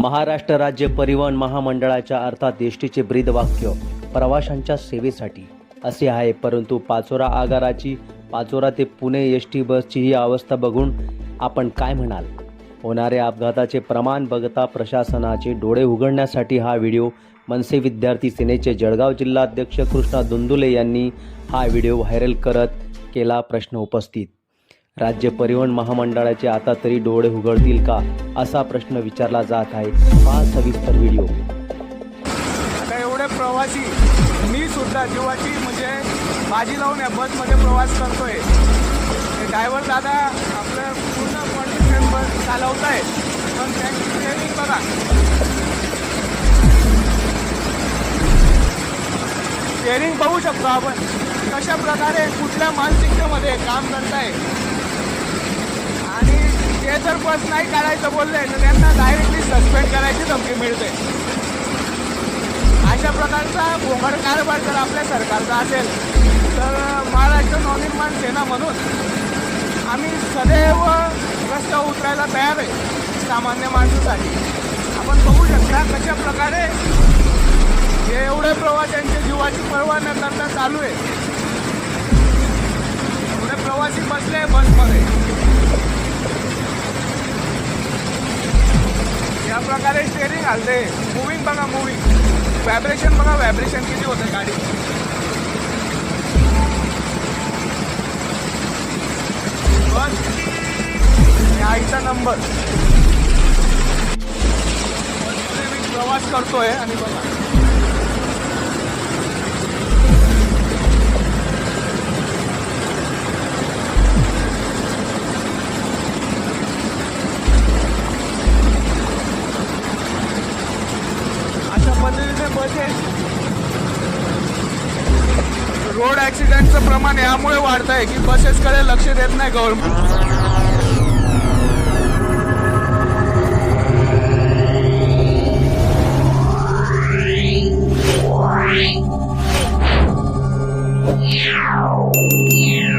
महाराष्ट्र राज्य परिवहन महामंडळाच्या अर्थात एस टीचे ब्रीदवाक्य प्रवाशांच्या सेवेसाठी. असे आहे परंतु पाचोरा आगाराची पाचोरा ते पुणे एस टी बसची ही अवस्था बघून आपण काय म्हणाल? होणाऱ्या अपघाताचे प्रमाण बघता प्रशासनाचे डोळे उघडण्यासाठी हा व्हिडिओ मनसे विद्यार्थी सेनेचे जळगाव जिल्हाध्यक्ष कृष्णा दुंदुले यांनी हा व्हिडिओ व्हायरल करत केला प्रश्न उपस्थित. राज्य परिवहन महामंडळाचे आता तरी डोळे उघडतील का असा प्रश्न विचारला जात आहे. हा सविस्तर व्हिडिओ. एवढे प्रवासी मी सुद्धा जीवाची म्हणजे बाजी लावून या बसमध्ये प्रवास करतोय. ड्रायव्हर दादा आपलं पूर्ण कंडिशन बस चालवत आहे पण त्यांची ट्रेनिंग बघा. ट्रेनिंग पाहू शकतो आपण. कशा प्रकारे कुठल्या मानसिकतेमध्ये काम करताय बस नाही काढायचं बोलले तर त्यांना डायरेक्टली सस्पेंड करायची धमकी मिळते. अशा प्रकारचा घोंगड कारभार जर आपल्या सरकारचा असेल तर महाराष्ट्र नवनिर्माण सेना म्हणून आम्ही सदैव रस्त्यावर उतरायला तयार आहे सामान्य माणसासाठी. आपण बघू शकता कशा प्रकारे हे एवढे प्रवाशांच्या जीवाची पर्वा न करता चालू आहे. एवढे प्रवासी बसले बसमध्ये. या स्टेअरिंग घालते मुव्हिंग बघा मुव्हिंग व्हायब्रेशन बघा व्हायब्रेशन किती होते गाडी. बस. आईचा नंबर मी प्रवास करतोय आणि बघा. बसेस रोड ॲक्सिडेंटचं प्रमाण यामुळे वाढत आहे की बसेसकडे लक्ष देत नाही गव्हर्नमेंट Yeah.